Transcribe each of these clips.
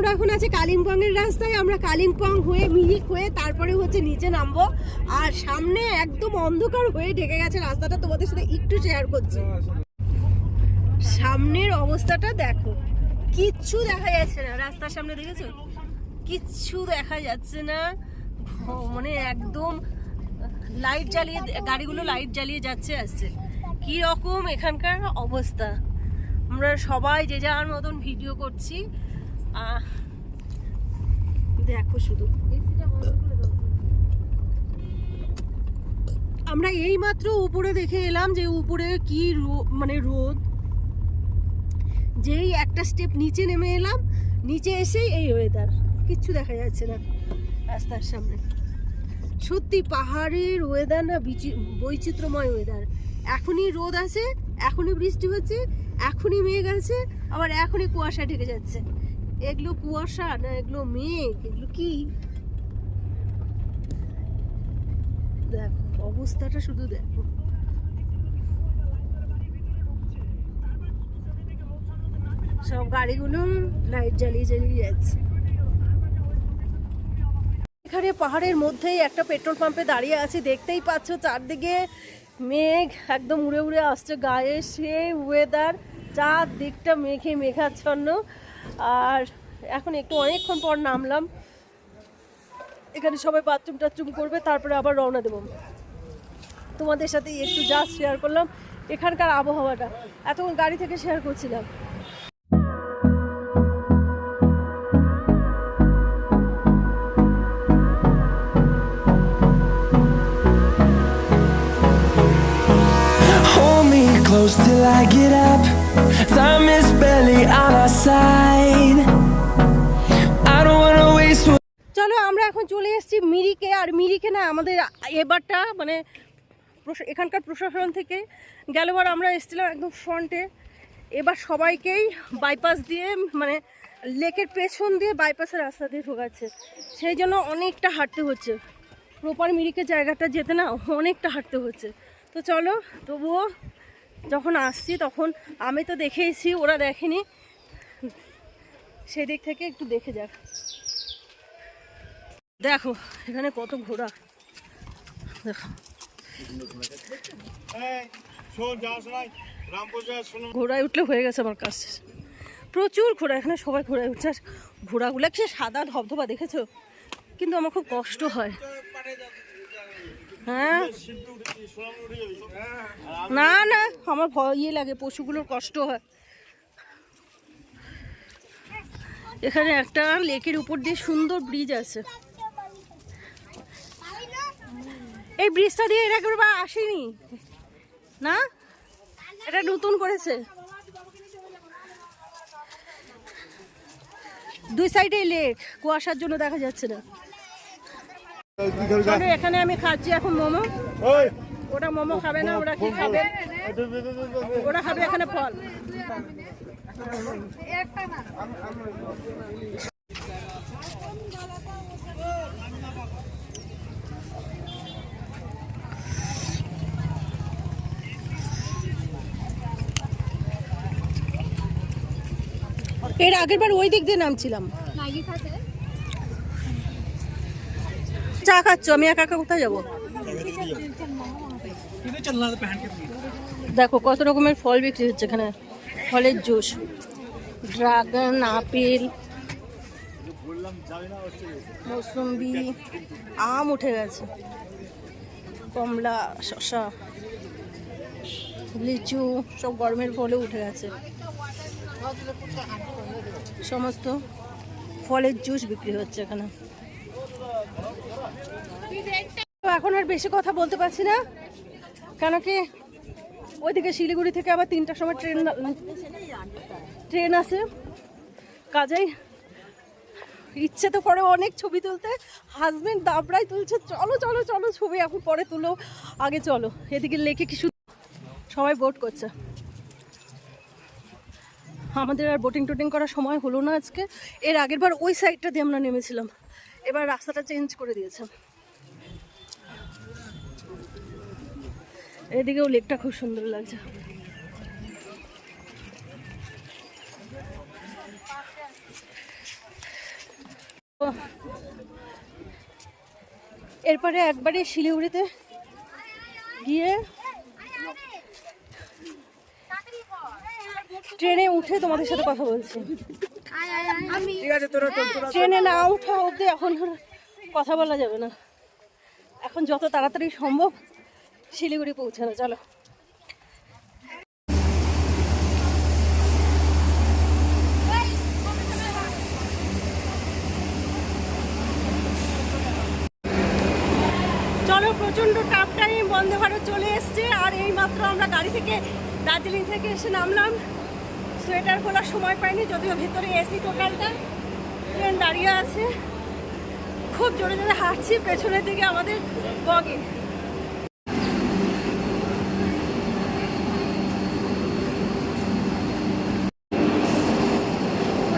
আমরা এখন আছি কালিম্পংয়ের রাস্তায়, আমরা কালিম্পং হয়ে মিরিক হয়ে তারপরে হচ্ছে নিচে নামবো। আর সামনে একদম অন্ধকার হয়ে ঢেকে গেছে রাস্তাটা, তোমাদের সাথে একটু শেয়ার করছি। সামনের অবস্থাটা দেখো, কিচ্ছু দেখা যাচ্ছে না। রাস্তার সামনে দেখেছ? কিচ্ছু দেখা যাচ্ছে না। মানে একদম লাইট জ্বালিয়ে গাড়িগুলো লাইট জ্বালিয়ে যাচ্ছে, আসছে। কি রকম এখানকার অবস্থা? আমরা সবাই যে যার মতন ভিডিও করছি। দেখো শুধু। আমরা এই মাত্র উপরে দেখে এলাম যে উপরে কি মানে রোদ। যেই একটা স্টেপ নিচে নেমে এলাম, নিচে এসেই এই ওয়েদার কিচ্ছু দেখা যাচ্ছে না রাস্তার সামনে। সত্যি পাহাড়ের ওয়েদার না বিচি- বৈচিত্র্যময় ওয়েদার এখনই রোদ আছে, এখনই বৃষ্টি হচ্ছে, এখনই মেঘ আছে, আবার এখনই কুয়াশা ঢেকে যাচ্ছে। এগুলো কুয়াশা না এগুলো মেঘ? এগুলো কি? দেখো, অবস্থাটা শুধু দেখো। সব গাড়িগুলো লাইট জ্বালিয়ে জ্বালিয়ে যাচ্ছে। এখানে পাহাড়ের মধ্যেই একটা পেট্রোল পাম্পে দাঁড়িয়ে আছি, দেখতেই পাচ্ছ চারদিকে মেঘ, একদম উড়ে উড়ে আসছে, গায়ে সে ওয়েদার চারদিকটা মেঘে মেঘাচ্ছন্ন। আর এখন একটু অনেকক্ষণ পর নামলাম। এখানে সবাই বাথরুম টাথরুম করবে, তারপরে আবার রওনা দেবো। তোমাদের সাথে একটু জাস্ট শেয়ার করলাম এখানকার আবহাওয়াটা। এতক্ষণ গাড়ি থেকে শেয়ার করছিলাম। Till I get up. মিরিকে আর মিরিকে না আমাদের এবারটা মানে এখানকার প্রশাসন থেকে গেলবার আমরা এসেছিলাম একদম ফ্রন্টে এবার সবাইকেই বাইপাস দিয়ে মানে লেকের পেছন দিয়ে বাইপাসের রাস্তা দিয়ে ঢোকাচ্ছে। সেই জন্য অনেকটা হাঁটতে হচ্ছে। প্রপার মিরিকের জায়গাটা যেতে না অনেকটা হাঁটতে হচ্ছে। তো চলো, তবুও যখন আসছি তখন আমি তো দেখেইছি, ওরা দেখেনি। সেদিক থেকে একটু দেখে যাক। দেখো এখানে কত ঘোড়া। দেখো। ঘোড়ায় উঠলে হয়ে গেছে আমার কাছে প্রচুর ঘোড়া এখানে সবাই ঘোড়ায় উঠছে। আর ঘোড়াগুলো কি সাদা ধবধবা দেখেছ? কিন্তু আমার খুব কষ্ট হয়। হ্যাঁ? হ্যাঁ। না না আমার ভয় ইয়ে লাগে পশুগুলোর কষ্ট হয়। এখানে একটা লেকের উপর দিয়ে সুন্দর ব্রিজ আছে। এই ব্রিজটা দিয়ে এর একবার আসেনি। না? এটা নতুন করেছে। দুই সাইডে লেক কুয়াশার জন্য দেখা যাচ্ছে না। এখানে আমি খাচ্ছি এখন মোমো। ওটা মোমো খাবে না ওরা কি খাবে? ওরা খাবে এখানে ফল। এর আগের বার ওই দিক দিয়ে নামছিলাম। চা খাচ্ছ আমি একা একা কোথায় যাব? দেখো কত রকমের ফল বিক্রি হচ্ছে এখানে। ফলের জুস ড্রাগন আপেল মৌসুম্বি আম উঠে গেছে। কমলা শসা লিচু সব গরমের ফলে উঠে গেছে। সমস্ত ফলের জুস বিক্রি হচ্ছে এখানে। এখন আর বেশি কথা বলতে পারছি না। কেন কি ওইদিকে শিলিগুড়ি থেকে আবার তিনটার সময় ট্রেন ট্রেন আছে কাজেই ইচ্ছে তো করে অনেক ছবি তুলতে। হাজবেন্ড দাবড়াই তুলছে, চলো চলো চলো, ছবি এখন পরে তুলো, আগে চলো। এদিকে লেকে কিছু সবাই বোট করছে। আমাদের আর বোটিং টোটিং করার সময় হলো না আজকে। এর আগের বার ওই সাইডটা দিয়ে আমরা নেমেছিলাম। এবার রাস্তাটা চেঞ্জ করে দিয়েছে। এদিকেও লেকটা খুব সুন্দর লাগছে। এরপরে একবারে শিলিগুড়িতে গিয়ে ট্রেনে উঠে তোমাদের সাথে কথা বলছি। ট্রেনে না উঠা অবধি এখন কথা বলা যাবে না। এখন যত তাড়াতাড়ি সম্ভব শিলিগুড়ি পৌঁছানো চলো। চলো প্রচণ্ড টাফ টাইম বন্দে ভারত চলে এসছে। আর এই মাত্র আমরা গাড়ি থেকে দার্জিলিং থেকে এসে নামলাম। সোয়েটার খোলার সময় পাইনি, যদিও ভিতরে এসি টোটালটা। ট্রেন দাঁড়িয়ে আছে। খুব জোরে জোরে হাঁটছি, পেছনের দিকে আমাদের বগে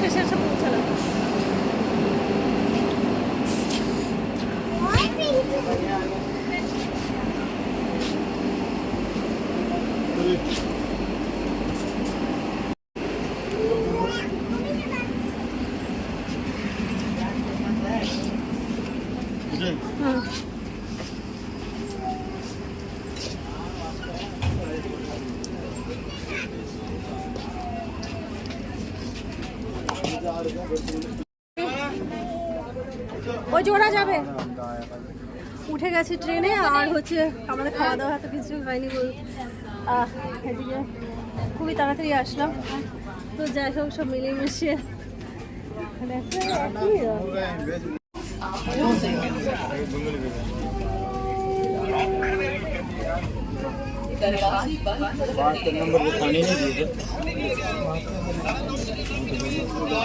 শেষে এসে পৌঁছালাম হুম ওই জোড়া যাবে উঠে গেছি ট্রেনে আর হচ্ছে আমাদের খাওয়া দাওয়া তো কিছু হয়নি বল আহ, এদিকে খুবই তাড়াতাড়ি আসলাম তো যাই হোক সব মিলিয়ে মিশিয়ে দেখো, একই রকম। नंबर को पानी नहीं दिए Closing.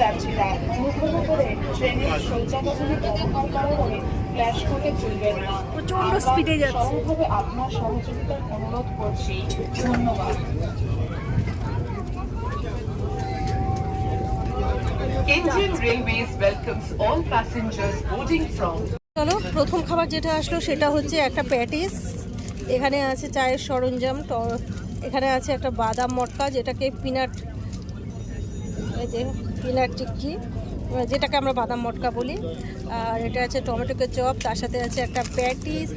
যাত্রীরা অনুগ্রহ করে ট্রেনের শৌচাগারগুলি ব্যবহার পরে ফ্ল্যাশ করতে চলবেন না। প্রচণ্ড স্পিডে যাচ্ছে। সরলভাবে আপনার সহযোগিতার অনুরোধ করছি। ধন্যবাদ। Indian Railways welcomes all passengers boarding from চলো প্রথম খাবার যেটা আসলো সেটা হচ্ছে একটা প্যাটিস। এখানে আছে চায়ের সরঞ্জাম ট- এখানে আছে একটা বাদাম মটকা যেটাকে পিনাট পিনাট টিক্কি যেটাকে আমরা বাদাম মটকা বলি। আর এটা আছে টমেটোকে চপ, তার সাথে আছে একটা প্যাটিস,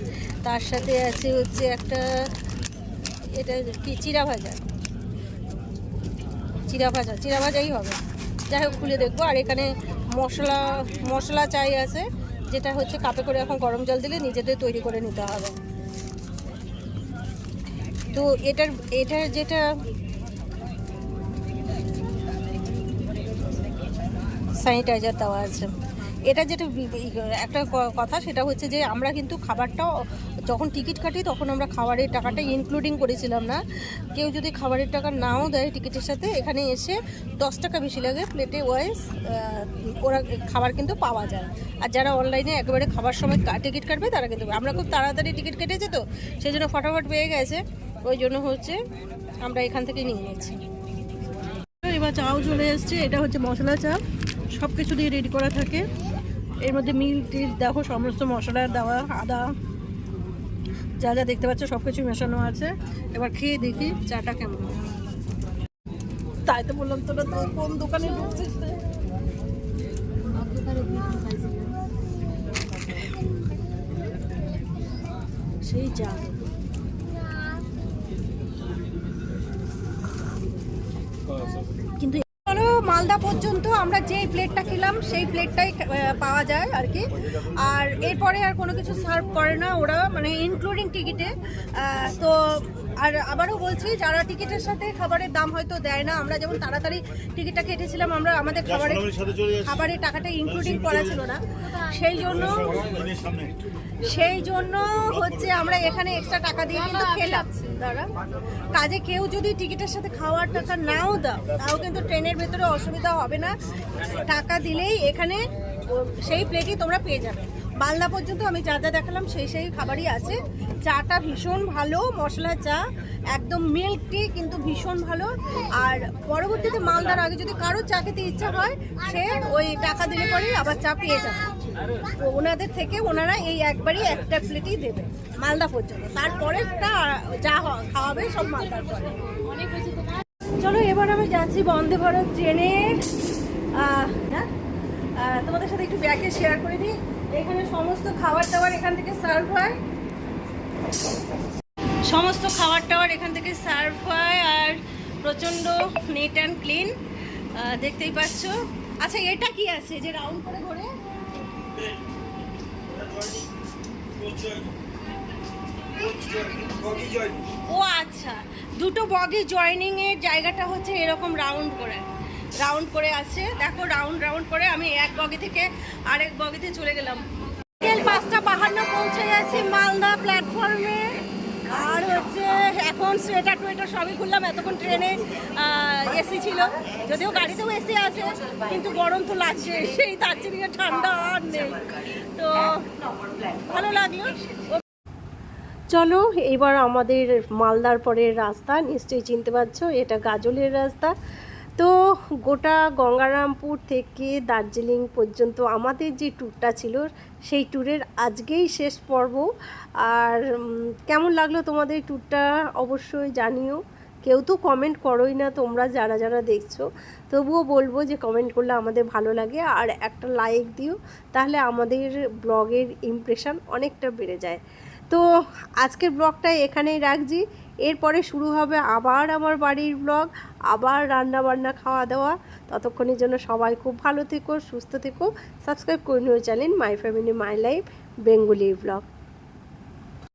তার সাথে আছে হচ্ছে একটা, এটা কি, চিরা ভাজা। চিরা ভাজা, চিরা ভাজাই হবে। যাই হোক, খুলে দেখব। আর এখানে মশলা মশলা চাই আছে, যেটা হচ্ছে কাপে করে এখন গরম জল দিলে নিজেদের তৈরি করে নিতে হবে। তো এটার এটার যেটা স্যানিটাইজার দেওয়া আছে। এটা যেটা একটা কথা, সেটা হচ্ছে যে আমরা কিন্তু খাবারটা যখন টিকিট কাটি তখন আমরা খাবারের টাকাটা ইনক্লুডিং করেছিলাম না। কেউ যদি খাবারের টাকা নাও দেয় টিকিটের সাথে, এখানে এসে দশ টাকা বেশি লাগে প্লেটে ওয়াইজ ওরা খাবার কিন্তু পাওয়া যায়। আর যারা অনলাইনে একেবারে খাবার সময় টিকিট কাটবে, তারা কিন্তু আমরা খুব তাড়াতাড়ি টিকিট কেটেছে তো সেই জন্য ফটাফট পেয়ে গেছে। ওই জন্য হচ্ছে আমরা এখান থেকে নিয়ে নিয়েছি এবার চাও চলে এসছে, এটা হচ্ছে মশলা চা সব কিছু দিয়ে রেডি করা থাকে। এর মধ্যে মিল, টিল, দেখো, সমস্ত মশলার দেওয়া, আদা, যা যা দেখতে পাচ্ছ সব কিছু মেশানো আছে। এবার খেয়ে দেখি চাটা কেমন তাই তো বললাম তোরা তো কোন দোকানে সেই চা কিন্তু চলো পর্যন্ত আমরা যেই প্লেটটা খেলাম সেই প্লেটটাই পাওয়া যায় আর কি। আর এরপরে আর কোনো কিছু সার্ভ করে না ওরা মানে ইনক্লুডিং টিকিটে তো আর আবারও বলছি যারা টিকিটের সাথে খাবারের দাম হয়তো দেয় না আমরা যেমন তাড়াতাড়ি টিকিটটা কেটেছিলাম আমরা আমাদের খাবারের খাবারের টাকাটা ইনক্লুডিং করা ছিল না। সেই জন্য সেই জন্য হচ্ছে আমরা এখানে এক্সট্রা টাকা দিয়ে কিন্তু খেলাম। দাঁড়া। কাজে কেউ যদি টিকিটের সাথে খাওয়ার টাকা নাও দাও তাও কিন্তু ট্রেনের ভেতরে অসুবিধা হবে না। টাকা দিলেই এখানে সেই প্লেটই তোমরা পেয়ে যাবে। মালদা পর্যন্ত আমি যা যা দেখালাম সেই সেই খাবারই আছে। চাটা ভীষণ ভালো, মশলা চা, একদম মিল্ক টি কিন্তু ভীষণ ভালো। আর পরবর্তীতে মালদার আগে যদি কারও চা খেতে ইচ্ছা হয়, সে ওই টাকা দিলে পরেই আবার চা পেয়ে যাবে। তো ওনাদের থেকে ওনারা এই একবারই একটা প্লেটই দেবে মালদা পর্যন্ত। তারপরেটা যা খাওয়াবে সব মালদার পরে। চলো, এবার আমি যাচ্ছি বন্দে ভারত ট্রেনে। হ্যাঁ? তোমাদের সাথে একটু ব্যাগে শেয়ার করে এখানে সমস্ত খাবার টাবার এখান থেকে সার্ভ হয়। সমস্ত খাবার টাবার এখান থেকে সার্ভ হয় আর প্রচণ্ড নেট অ্যান্ড ক্লিন দেখতেই পাচ্ছ। আচ্ছা এটা কি আছে যে রাউন্ড করে ঘোরে ও আচ্ছা দুটো বগি জয়েনিং এর জায়গাটা হচ্ছে এরকম রাউন্ড করে। রাউন্ড করে আছে। দেখো রাউন্ড রাউন্ড করে আমি এক বগি থেকে আরেক বগিতে চলে গেলাম। বিকেল পাঁচটা বাহান্ন পৌঁছে গেছি মালদা প্ল্যাটফর্মে আর হচ্ছে, এখন সোয়েটার টোয়েটার সবই খুললাম, এতক্ষণ ট্রেনে এসি ছিল। যদিও গাড়িতেও এসি আছে, কিন্তু গরম তো লাগছে, সেই দার্জিলিংয়ে ঠান্ডা আর নেই। তো, ভালো লাগল। চলো, এবার আমাদের মালদার পরের রাস্তা, নিশ্চয়ই চিনতে পারছ, এটা গাজলের রাস্তা। তো গোটা গঙ্গারামপুর থেকে দার্জিলিং পর্যন্ত আমাদের যে ট্যুরটা ছিল, সেই ট্যুরের আজকেই শেষ পর্ব। আর কেমন লাগল তোমাদের ট্যুরটা অবশ্যই জানিও। কেউ তো কমেন্ট করোই না, তোমরা যারা যারা দেখছ। তবুও বলব যে কমেন্ট করলে আমাদের ভালো লাগে। আর একটা লাইক দিও, তাহলে আমাদের ব্লগের ইমপ্রেশন অনেকটা বেড়ে যায়। তো আজকের ব্লগটা এখানেই রাখছি। এরপরে শুরু হবে আবার আমার বাড়ির ব্লগ আবার রান্না বান্না খাওয়া দাওয়া ততক্ষণের জন্য সবাই খুব ভালো থেকো, সুস্থ থেকো। সাবস্ক্রাইব করে নিও channel my family my life Bengali blog